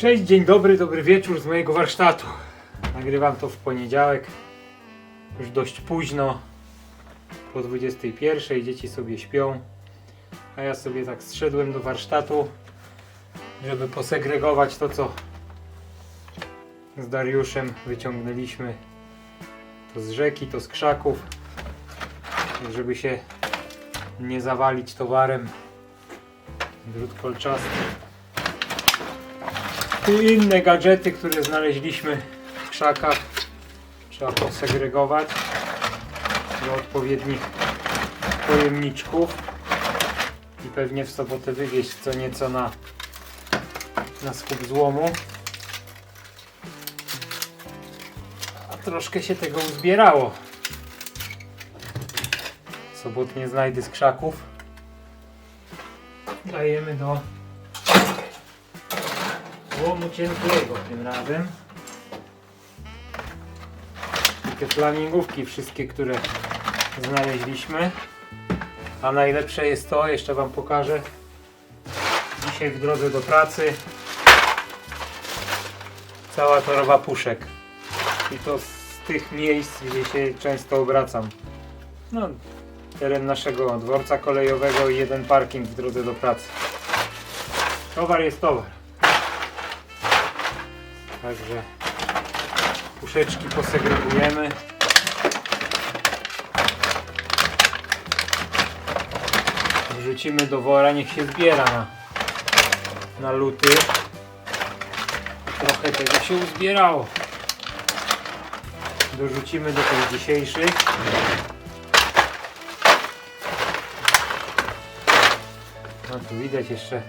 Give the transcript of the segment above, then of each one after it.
Cześć, dzień dobry, dobry wieczór z mojego warsztatu. Nagrywam to w poniedziałek, już dość późno, po 21, dzieci sobie śpią, a ja sobie tak zszedłem do warsztatu, żeby posegregować to, co z Dariuszem wyciągnęliśmy, to z rzeki, to z krzaków, żeby się nie zawalić towarem. Drut kolczasty i inne gadżety, które znaleźliśmy w krzakach trzeba posegregować do odpowiednich pojemniczków i pewnie w sobotę wywieźć co nieco na, na skup złomu. A troszkę się tego uzbierało. Sobotnie znajdy z krzaków. Dajemy do złomu cienkiego tym razem. I te flamingówki wszystkie, które znaleźliśmy. A najlepsze jest to, jeszcze Wam pokażę. Dzisiaj w drodze do pracy cała torowa puszek. I to z tych miejsc, gdzie się często obracam. No, teren naszego dworca kolejowego i jeden parking w drodze do pracy. Towar jest towar. Także puszeczki posegregujemy. Wrzucimy do wora, niech się zbiera na, na luty. Trochę tego się uzbierało. Dorzucimy do tych dzisiejszych. No tu widać jeszcze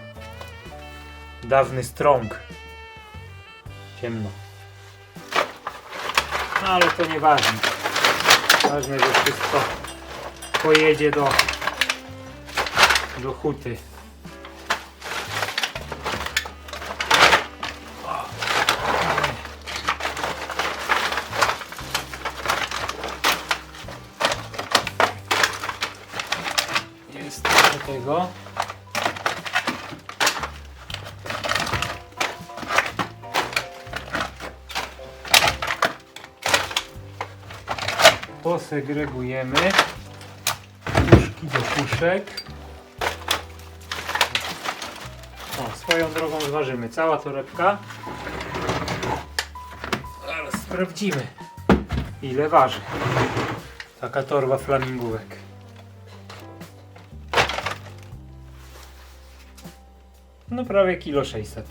dawny strąg ciemno. No ale to nieważne. Ważne, że wszystko pojedzie do, do huty. Jest trochę tego. Posegregujemy puszki do puszek. O, swoją drogą zważymy. Cała torebka. Zaraz sprawdzimy ile waży taka torba flamingówek. No prawie kilo 600.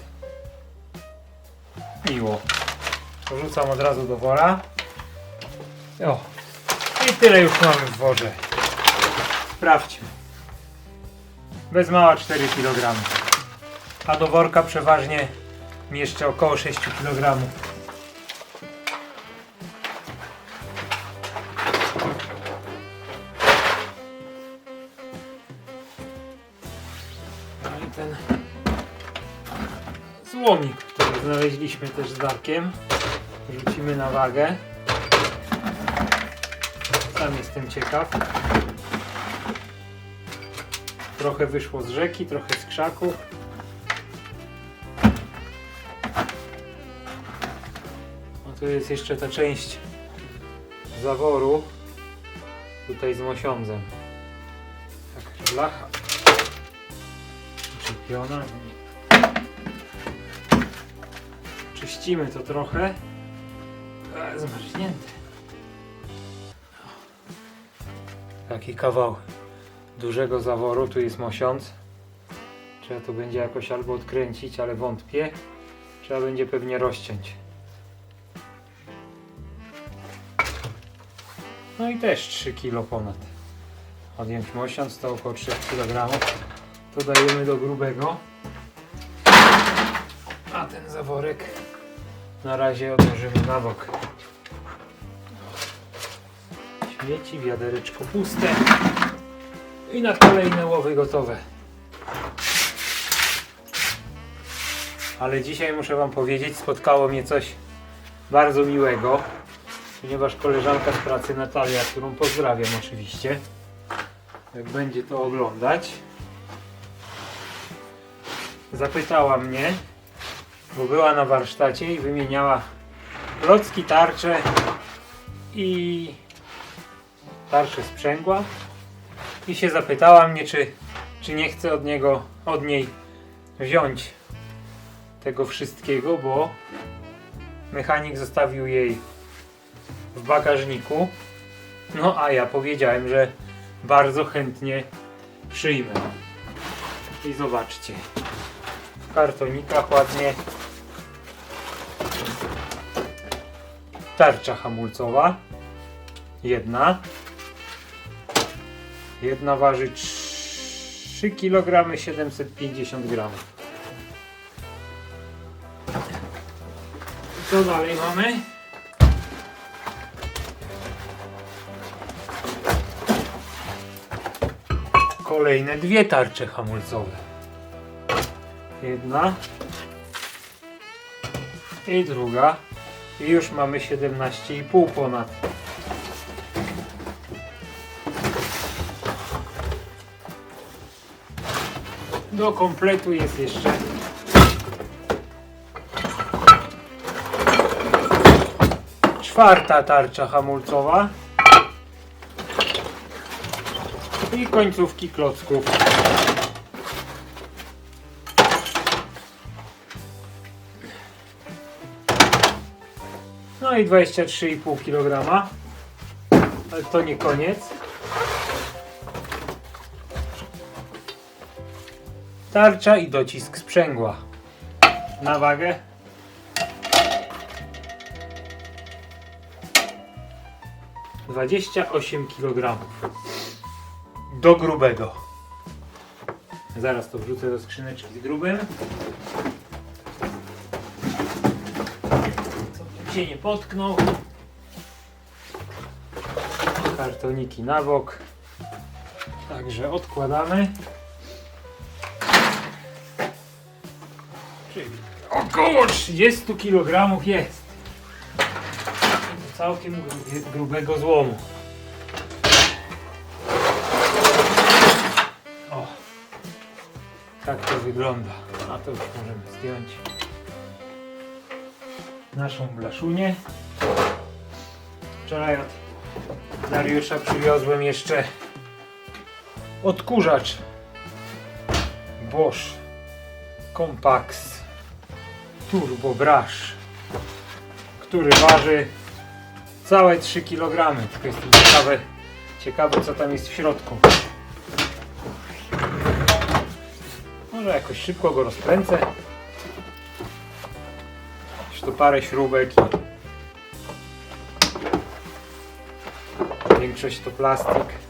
Miło. Porzucam od razu do wora. O, i tyle już mamy w worze. Sprawdźmy. Bez mała 4 kg. A do worka przeważnie mieszczę około 6 kg. No i ten złomik, który znaleźliśmy też z Darkiem. Rzucimy na wagę. Sam jestem ciekaw. Trochę wyszło z rzeki, trochę z krzaków. No tu jest jeszcze ta część zaworu. Tutaj z mosiądzem. Tak, blacha. Czepiona. Czyścimy to trochę. Zmarznięte. Taki kawał dużego zaworu, tu jest mosiąc. Trzeba to będzie jakoś albo odkręcić, ale wątpię. Trzeba będzie pewnie rozciąć. No i też 3 kg ponad. Odjąć mosiąc to około 3 kg. To dajemy do grubego. A ten zaworek na razie odłożymy na bok. Śmieci, wiadereczko puste. I na kolejne łowy gotowe. Ale dzisiaj muszę Wam powiedzieć, spotkało mnie coś bardzo miłego, ponieważ koleżanka z pracy Natalia, którą pozdrawiam oczywiście, jak będzie to oglądać, zapytała mnie, bo była na warsztacie i wymieniała klocki, tarcze i tarcze sprzęgła i się zapytała mnie, czy, czy nie chcę od niego, od niej wziąć tego wszystkiego, bo mechanik zostawił jej w bagażniku. No a ja powiedziałem, że bardzo chętnie przyjmę. I zobaczcie. W kartonikach ładnie tarcza hamulcowa. Jedna. Jedna waży 3 kg 750 g. Co dalej mamy? Kolejne dwie tarcze hamulcowe. Jedna i druga. I już mamy 17,5 ponad. Do kompletu jest jeszcze czwarta tarcza hamulcowa i końcówki klocków. No i 23,5 kg. Ale to nie koniec. Tarcza i docisk sprzęgła. Na wagę. Dwadzieścia osiem kilogramów. Do grubego. Zaraz to wrzucę do skrzyneczki z grubym. Co się nie potknął. Kartoniki na bok. Także odkładamy. Około 30 kg jest. Całkiem grubego złomu. O, tak to wygląda. A to już możemy zdjąć naszą blaszunię. Wczoraj od Dariusza przywiozłem jeszcze odkurzacz Bosch Compax Turbo Brush, który waży całe 3 kg. Tylko jestem ciekawy, ciekawy co tam jest w środku. Może jakoś szybko go rozkręcę. Jeszcze tu parę śrubek większość to plastik.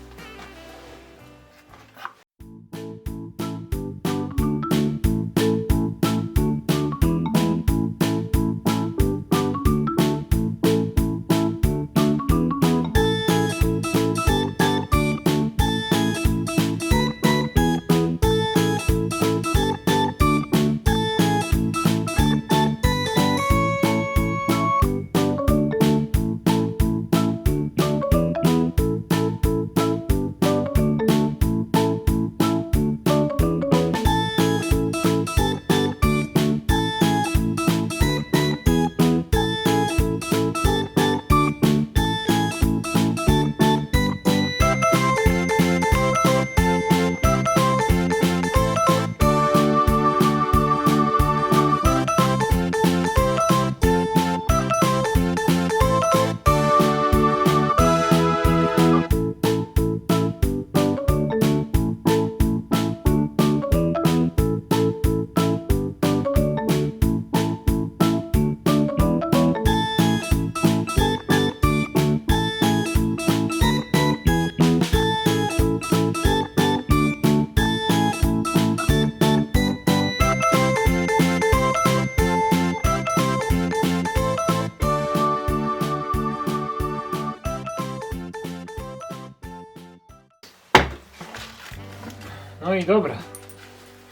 I dobra.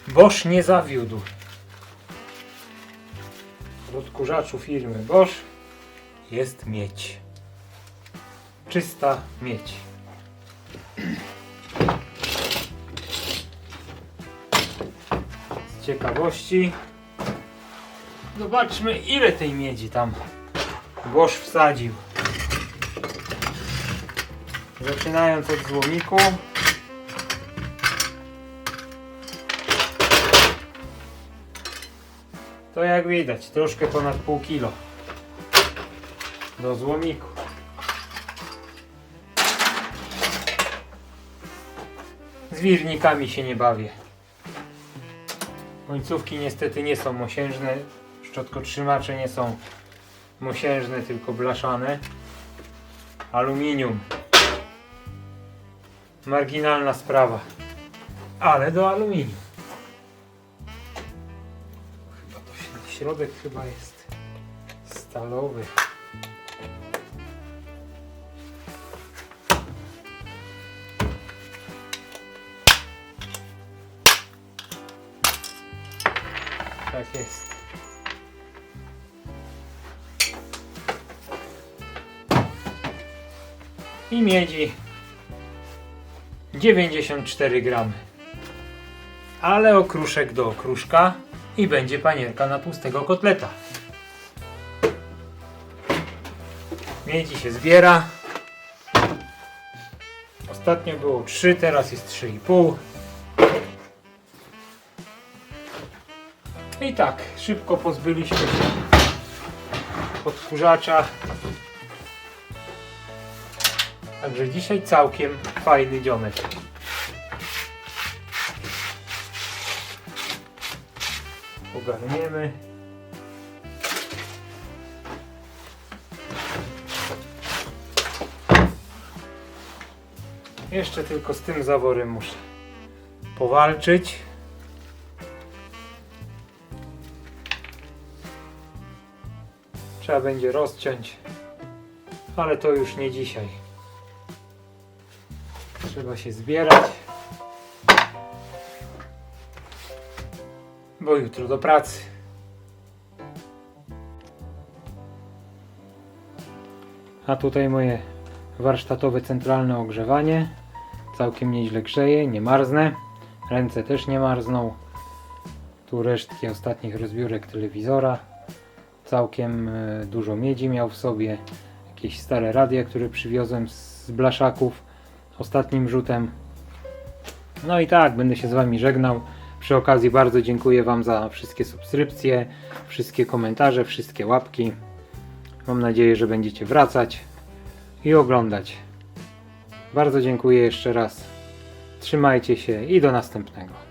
Bosch nie zawiódł. W odkurzaczu firmy Bosch jest miedź. Czysta miedź. Z ciekawości Zobaczmy ile tej miedzi tam Boż wsadził. Zaczynając od złomiku. To jak widać, troszkę ponad pół kilo do złomiku. Z wirnikami się nie bawię. Końcówki niestety nie są mosiężne, szczotkotrzymacze nie są mosiężne, tylko blaszane. Aluminium. Marginalna sprawa. Ale do aluminium. Środek chyba jest stalowy. Tak jest. I miedzi 94 gramy. Ale okruszek do okruszka i będzie panierka na tłustego kotleta. Miedzi się zbiera. Ostatnio było 3, teraz jest 3,5. I tak, szybko pozbyliśmy się odkurzacza. Także dzisiaj całkiem fajny dzionek. Ogarniemy. Jeszcze tylko z tym zaworem muszę powalczyć. Trzeba będzie rozciąć, ale to już nie dzisiaj. Trzeba się zbierać, bo jutro do pracy. A tutaj moje warsztatowe centralne ogrzewanie. Całkiem nieźle grzeje, nie marznę. Ręce też nie marzną. Tu resztki ostatnich rozbiórek telewizora. Całkiem e, dużo miedzi miał w sobie. Jakieś stare radia, które przywiozłem z blaszaków ostatnim rzutem. No i tak, będę się z Wami żegnał. Przy okazji bardzo dziękuję Wam za wszystkie subskrypcje, wszystkie komentarze, wszystkie łapki. Mam nadzieję, że będziecie wracać i oglądać. Bardzo dziękuję jeszcze raz. Trzymajcie się i do następnego.